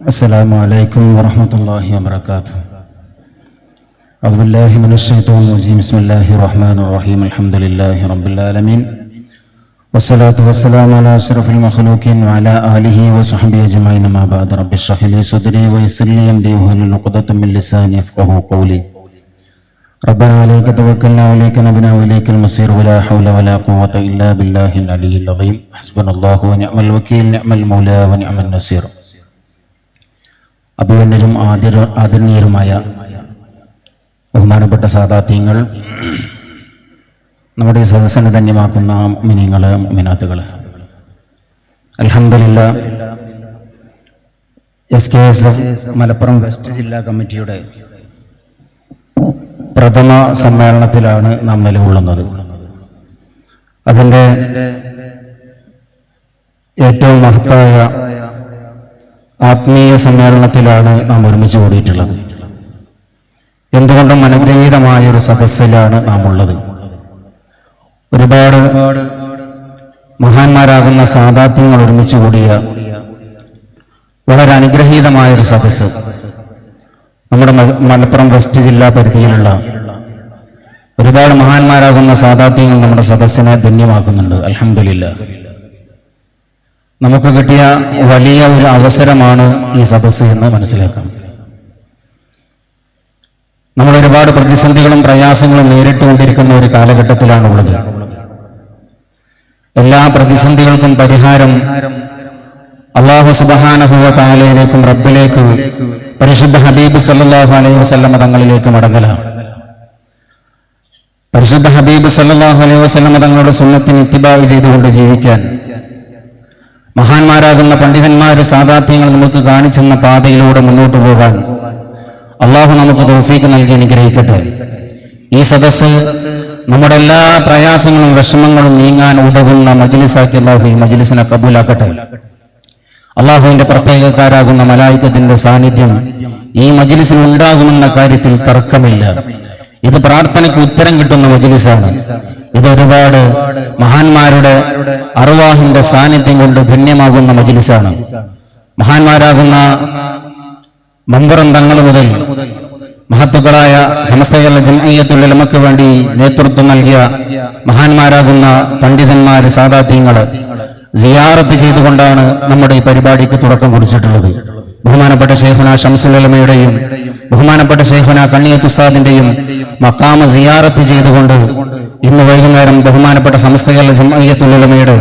السلام عليكم ورحمة الله وبركاته. أعوذ بالله من الشيطان الرجيم. بسم الله الرحمن الرحيم. الحمد لله رب العالمين. والصلاة والسلام على أشرف المخلوقين وعلى آله وصحبه أجمعين. ما بعد رب اشرح لي صدري ويسر لي أمري واحلل عقدة من لساني يفقهوا قولي. ربنا عليك توكلنا وإليك نبنا وإليك المصير. ولا حول ولا قوة إلا بالله العلي العظيم. حسبنا الله ونعم الوكيل نعم المولى ونعم النصير. അഭിമന്യരും ആദര ആദരണീയരുമായ ബഹുമാനപ്പെട്ട സാദാത്യങ്ങൾ നമ്മുടെ സദസ്സിനെ ധന്യമാക്കുന്ന മിനിങ്ങൾ മിനാത്തുകൾ അലഹമില്ല S K S F Malappuram west ജില്ലാ കമ്മിറ്റിയുടെ പ്രഥമ സമ്മേളനത്തിലാണ് നാം നിലകൊള്ളുന്നത്. അതിന്റെ ഏറ്റവും മഹത്തായ ആത്മീയ സമ്മേളനത്തിലാണ് നാം ഒരുമിച്ച് കൂടിയിട്ടുള്ളത്. എന്തുകൊണ്ടും അനുഗ്രഹീതമായ ഒരു സദസ്സിലാണ് നാം ഉള്ളത് ഒരുപാട് മഹാന്മാരാകുന്ന സാധാത്യങ്ങൾ ഒരുമിച്ച് കൂടിയ വളരെ അനുഗ്രഹീതമായ ഒരു സദസ്സ്. നമ്മുടെ മലപ്പുറം വെസ്റ്റ് ജില്ലാ പരിധിയിലുള്ള ഒരുപാട് മഹാന്മാരാകുന്ന സാധാത്യങ്ങൾ നമ്മുടെ സദസ്സിനെ ധന്യമാക്കുന്നുണ്ട്. അലഹമില്ല നമുക്ക് കിട്ടിയ വലിയ ഒരു അവസരമാണ് ഈ സദസ് എന്ന് മനസ്സിലാക്കാം. നമ്മൾ ഒരുപാട് പ്രതിസന്ധികളും പ്രയാസങ്ങളും നേരിട്ടുകൊണ്ടിരിക്കുന്ന ഒരു കാലഘട്ടത്തിലാണുള്ളത് എല്ലാ പ്രതിസന്ധികൾക്കും പരിഹാരം അള്ളാഹു സുബഹാനഹുവ താലയിലേക്കും റബ്ബിലേക്കും പരിശുദ്ധ ഹബീബ് സല്ലാഹു അലൈഹി വസല്ലമ മതങ്ങളിലേക്കും അടങ്ങല പരിശുദ്ധ ഹബീബ് സല്ലാഹു അലൈഹി വസല്ലമ തങ്ങളുടെ സുന്നത്തിന് ഇത്തിബാവ് ചെയ്തുകൊണ്ട് ജീവിക്കാൻ മഹാന്മാരാകുന്ന പണ്ഡിതന്മാരുടെ സാധാർത്ഥ്യങ്ങൾ നമുക്ക് കാണിച്ചെന്ന പാതയിലൂടെ മുന്നോട്ട് പോകാൻ അള്ളാഹു നമുക്ക് തോഫീക്ക് നൽകി അനുഗ്രഹിക്കട്ടെ. ഈ സദസ്സ് നമ്മുടെ എല്ലാ പ്രയാസങ്ങളും വിഷമങ്ങളും നീങ്ങാൻ ഉതകുന്ന മജ്ലിസാക്കി അള്ളാഹു ഈ മജ്ലിസിനെ കബൂലാക്കട്ടെ. അള്ളാഹുവിന്റെ പ്രത്യേകക്കാരാകുന്ന മലായിക്കത്തിന്റെ സാന്നിധ്യം ഈ മജ്ലിസിൽ ഉണ്ടാകുമെന്ന കാര്യത്തിൽ തർക്കമില്ല. ഇത് പ്രാർത്ഥനയ്ക്ക് ഉത്തരം കിട്ടുന്ന മജ്ലിസാണ്. ഇത് ഒരുപാട് മഹാന്മാരുടെ അറുവാഹിന്റെ സാന്നിധ്യം കൊണ്ട് ധന്യമാകുന്ന മജിലിസാണ്. മഹാന്മാരാകുന്ന മമ്പറം മുതൽ മഹത്തുക്കളായ സമസ്ത കേരള ജനകീയത്തുള്ളമക്ക് വേണ്ടി നേതൃത്വം നൽകിയ മഹാന്മാരാകുന്ന പണ്ഡിതന്മാര് സാധാത്യങ്ങൾ സിയാറത്ത് ചെയ്തുകൊണ്ടാണ് നമ്മുടെ ഈ പരിപാടിക്ക് തുടക്കം കുറിച്ചിട്ടുള്ളത്. ബഹുമാനപ്പെട്ട ഷെയ്ഖുന ഷംസുലമയുടെയും ബഹുമാനപ്പെട്ട ഷെയ്ഖുന കണ്ണിയത്തുസാദിന്റെയും മക്കാമ സിയാറത്ത് ചെയ്തുകൊണ്ട് ഇന്ന് വൈകുന്നേരം ബഹുമാനപ്പെട്ട സമസ്ത കേരള ജമയത്തുലമയുടെ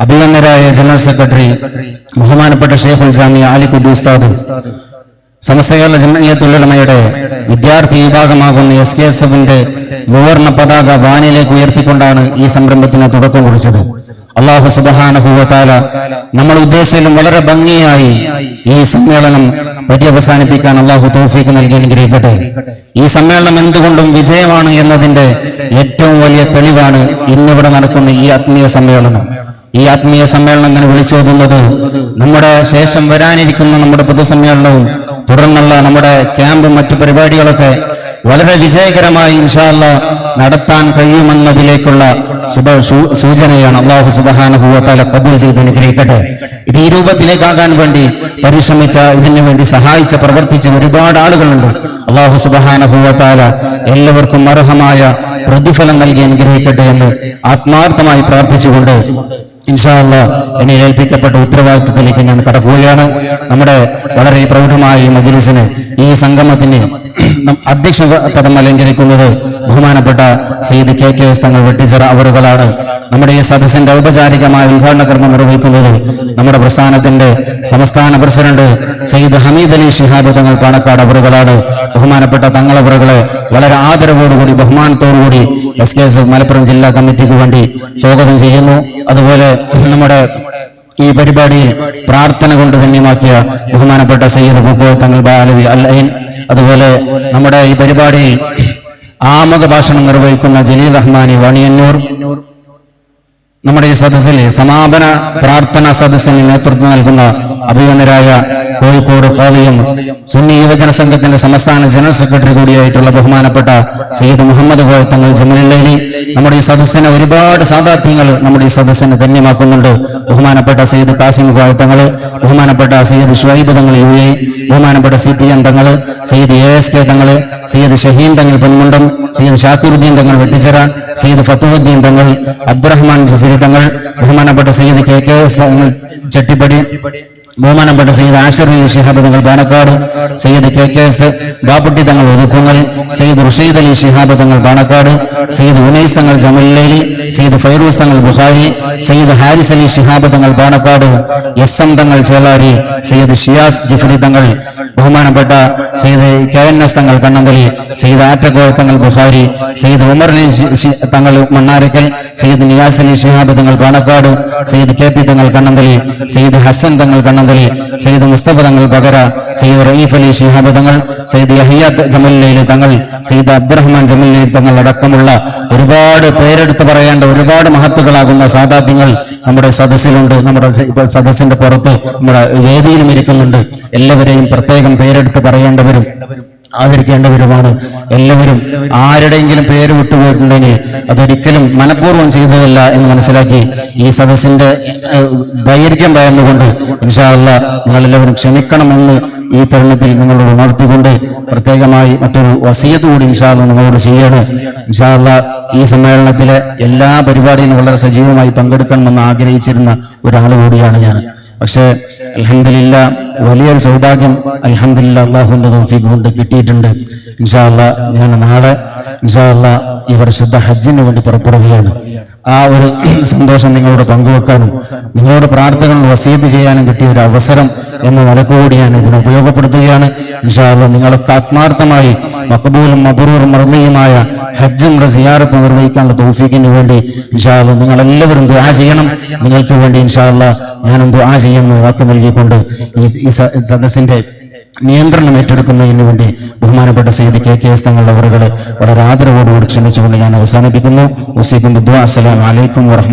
അഭിനന്ദരായ ജനറൽ സെക്രട്ടറി ബഹുമാനപ്പെട്ട ഷെയ്ഖുൽ ജാമിയ അലിക്കുദ്ദി ഉസ്താദ് സമസ്തകേരള ജനകീയത്തുള്ളമയുടെ വിദ്യാർത്ഥി വിഭാഗമാകുന്ന എസ് കെ എസ് എഫിന്റെ മൂവർണ പതാക വാനിലേക്ക് ഉയർത്തിക്കൊണ്ടാണ് ഈ സംരംഭത്തിന് തുടക്കം കുറിച്ചത്. അള്ളാഹു സുബാനഹുവത്താല നമ്മൾ ഉദ്ദേശിച്ചാലും വളരെ ഭംഗിയായി ഈ സമ്മേളനം പര്യവസാനിപ്പിക്കാൻ അള്ളാഹു തോഫീക്ക് നൽകി അനുഗ്രഹിക്കട്ടെ. ഈ സമ്മേളനം എന്തുകൊണ്ടും വിജയമാണ് എന്നതിന്റെ ഏറ്റവും വലിയ തെളിവാണ് ഇന്നിവിടെ നടക്കുന്ന ഈ ആത്മീയ സമ്മേളനം. ഈ ആത്മീയ സമ്മേളനം ഇങ്ങനെ വിളിച്ചോതുന്നത് നമ്മുടെ ശേഷം വരാനിരിക്കുന്ന നമ്മുടെ പൊതുസമ്മേളനവും തുടർന്നുള്ള നമ്മുടെ ക്യാമ്പും മറ്റു പരിപാടികളൊക്കെ വളരെ വിജയകരമായി ഇൻഷാല്ല നടത്താൻ കഴിയുമെന്നതിലേക്കുള്ള ശുഭ സൂചനയാണ് അള്ളാഹു സുബാനുഭവത്താല കബൂൽ ചെയ്ത് അനുഗ്രഹിക്കട്ടെ. ഇത് ഈ രൂപത്തിലേക്കാകാൻ വേണ്ടി പരിശ്രമിച്ച ഇതിനു വേണ്ടി സഹായിച്ച പ്രവർത്തിച്ച ഒരുപാട് ആളുകളുണ്ട്. അള്ളാഹു സുബാനുഭവത്താല എല്ലാവർക്കും അർഹമായ പ്രതിഫലം നൽകി അനുഗ്രഹിക്കട്ടെ എന്ന് ആത്മാർത്ഥമായി പ്രാർത്ഥിച്ചുകൊണ്ട് ഇൻഷാല്ല എന്നെ ഏൽപ്പിക്കപ്പെട്ട ഉത്തരവാദിത്വത്തിലേക്ക് ഞാൻ കടക്കുകയാണ്. നമ്മുടെ വളരെ പ്രൗഢമായ ഈ മജ്ലിസിന് ഈ സംഗമത്തിന് അധ്യക്ഷ പദം അലങ്കരിക്കുന്നത് ബഹുമാനപ്പെട്ട സെയ്ദ് കെ കെ എസ് തങ്ങൾ വെട്ടിച്ചിറ അവറുകളാണ്. നമ്മുടെ ഈ സദസ്സിന്റെ ഔപചാരികമായ ഉദ്ഘാടന കർമ്മം നിർവഹിക്കുന്നത് നമ്മുടെ പ്രസ്ഥാനത്തിന്റെ സംസ്ഥാന പ്രസിഡന്റ് സെയ്ദ് ഹമീദ് അലി ഷിഹാബ് തങ്ങൾ പാണക്കാട് അവറുകളാണ്. ബഹുമാനപ്പെട്ട തങ്ങളവറുകളെ വളരെ ആദരവോടുകൂടി ബഹുമാനത്തോടുകൂടി എസ് കെ എസ് മലപ്പുറം ജില്ലാ കമ്മിറ്റിക്ക് വേണ്ടി സ്വാഗതം ചെയ്യുന്നു. അതുപോലെ നമ്മുടെ ഈ പരിപാടിയിൽ പ്രാർത്ഥന കൊണ്ട് ധന്യമാക്കിയ ബഹുമാനപ്പെട്ട സയ്യിദ് ഫുഫോ തങ്ങൾ ബാലവി അല്ലൈൻ അതുപോലെ നമ്മുടെ ഈ പരിപാടിയിൽ ആമുഖ ഭാഷണം നിർവഹിക്കുന്ന ജലീൽ റഹ്മാനി വണിയന്നൂർ. നമ്മുടെ ഈ സദസ്സിലെ സമാപന പ്രാർത്ഥന സദസ്സിന് നേതൃത്വം നൽകുന്ന അഭിമന്യരായ കോഴിക്കോട് കോളിയും സുന്നി യുവജന സംഘത്തിന്റെ സംസ്ഥാന ജനറൽ സെക്രട്ടറി കൂടിയായിട്ടുള്ള ബഹുമാനപ്പെട്ട സയ്യിദ് മുഹമ്മദ് കോഴത്തങ്ങൾ തങ്ങൾ ജമലുള്ളേലി നമ്മുടെ ഈ സദസ്സിനെ ഒരുപാട് സാധാത്യങ്ങൾ നമ്മുടെ ഈ സദസ്സിനെ ധന്യമാക്കുന്നുണ്ട്. ബഹുമാനപ്പെട്ട സയ്യിദ് കാസിം കോഴത്തങ്ങൾ തങ്ങൾ ബഹുമാനപ്പെട്ട സയ്യിദ് ഷുഹൈബ് തങ്ങൾ യു എ ബഹുമാനപ്പെട്ട C P M Thangal Sayyid A S K തങ്ങൾ സയ്യിദ് ഷഹീൻ തങ്ങൾ പൊന്മുണ്ടം സയ്യിദ് ഷാക്കൂറുദ്ദീൻ തങ്ങൾ വെട്ടിച്ചിറ സയ്യിദ് ഫത്തുഹുദ്ദീൻ തങ്ങൾ അബ്ദുറഹ്മാൻ സഫീർ തങ്ങൾ ബഹുമാനപ്പെട്ട സയ്യിദ് കെ കെ എസ് തങ്ങൾ ചെട്ടിപ്പടി ബഹുമാനപ്പെട്ട Sayyid Ashir Shihab Thangal Panakkad Sayyid K K S Bapputty Thangal Othukkungal Sayyid Rasheed Ali Shihab Thangal Panakkad Sayyid Unais തങ്ങൾ ജമല്ലേലി സയ്യിദ് ഫൈറൂസ് തങ്ങൾ ബുഹാരി സയ്യിദ് ഹാരിസ് അലി ഷിഹാബ് തങ്ങൾ പാണക്കാട് എസ് എം തങ്ങൾ ചേലാരി സയ്യിദ് ഷിയാസ് ജിഫ്രി തങ്ങൾ ബഹുമാനപ്പെട്ട സയ്യിദ് കെ എൻ എസ് തങ്ങൾ കണ്ണന്തലി സയ്യിദ് ആറ്റക്കോയ തങ്ങൾ ബുഹാരി സയ്യിദ് ഉമർ അലി തങ്ങൾ Mannarakkal Sayyid Niyas Ali Shihab Thangal Panakkad Sayyid K P തങ്ങൾ കണ്ണന്തലി സയ്യിദ് ഹസൻ തങ്ങൾ കണ്ണന്തലി സയ്യിദ് മുസ്തഫ തങ്ങൾ പകര സയ്യിദ് റയീഫ് അലി ഷിഹാബ് തങ്ങൾ സയ്യിദ് യഹിയാത്ത് ജമല്ലയിൽ തങ്ങൾ സയ്യിദ് അബ്ദുറഹ്മാൻ ജമല്ലയിൽ തങ്ങൾ അടക്കമുള്ള ഒരുപാട് പേരെടുത്ത് പറയേണ്ട ഒരുപാട് മഹത്തുക്കളാകുന്ന സാധാത്യങ്ങൾ നമ്മുടെ സദസ്സിലുണ്ട്. നമ്മുടെ സദസ്സിന്റെ പുറത്ത് നമ്മുടെ വേദിയിലും ഇരിക്കുന്നുണ്ട്. എല്ലാവരെയും പ്രത്യേകം പേരെടുത്ത് പറയേണ്ടവരും ആദരിക്കേണ്ടവരുമാണ്. എല്ലാവരും ആരുടെയെങ്കിലും പേര് വിട്ടുപോയിട്ടുണ്ടെങ്കിൽ അതൊരിക്കലും മനഃപൂർവം ചെയ്തതല്ല എന്ന് മനസ്സിലാക്കി ഈ സദസ്സിന്റെ ദൈർഘ്യം ഭയന്നുകൊണ്ട് ഇൻഷാല്ല നിങ്ങളെല്ലാവരും ക്ഷമിക്കണമെന്ന് ഈ തരുണത്തിൽ നിങ്ങളോട് ഉണർത്തിക്കൊണ്ട് പ്രത്യേകമായി മറ്റൊരു വസീയത്ത് കൂടി ഇൻഷാല്ല നിങ്ങളോട് ചെയ്യണം ഇൻഷാല്ല ഈ സമ്മേളനത്തിലെ എല്ലാ പരിപാടിയിലും വളരെ സജീവമായി പങ്കെടുക്കണമെന്ന് ആഗ്രഹിച്ചിരുന്ന ഒരാൾ കൂടിയാണ് ഞാൻ. പക്ഷേ അലഹമില്ല വലിയൊരു സൗഭാഗ്യം അലഹമില്ല അള്ളാഹുവിന്റെ തോഫിക്ക് കൊണ്ട് കിട്ടിയിട്ടുണ്ട്. ഇൻഷാല്ല ഞാൻ നാളെ ഇൻഷാല്ല ഈ വർഷത്തെ ഹജ്ജിന് വേണ്ടി പുറപ്പെടുകയാണ്. ആ ഒരു സന്തോഷം നിങ്ങളോട് പങ്കുവെക്കാനും നിങ്ങളോട് പ്രാർത്ഥനകൾ വസീത് ചെയ്യാനും കിട്ടിയ ഒരു അവസരം എന്ന നിലക്കുകൂടി ഞാൻ ഇതിനെ ഉപയോഗപ്പെടുത്തുകയാണ്. ഇൻഷാല്ല നിങ്ങളൊക്കെ ആത്മാർത്ഥമായി മക്കബൂലും മബറൂറും മറുതയുമായ ഹജ്ജും സിയാറത്ത് നിർവഹിക്കാനുള്ള തൗഫീഖിന് വേണ്ടി ഇൻഷാല്ല നിങ്ങൾ എല്ലാവരും ദുആ ചെയ്യണം. നിങ്ങൾക്ക് വേണ്ടി ഇൻഷാല്ല ഞാനും ദുആ ചെയ്യുന്നു. വാക്ക് നൽകിക്കൊണ്ട് ഈ സദസ്സിന്റെ നിയന്ത്രണം ഏറ്റെടുക്കുന്നതിന് വേണ്ടി ബഹുമാനപ്പെട്ട സീതി കെ കെ എസ് തങ്ങളുടെ അവറുകളെ വളരെ ആദരവോടുകൂടി ക്ഷണിച്ചുകൊണ്ട് ഞാൻ അവസാനിപ്പിക്കുന്നു. വസീഖും അസ്സലാം വലൈക്കും വറഹ്മത്തുള്ളാഹി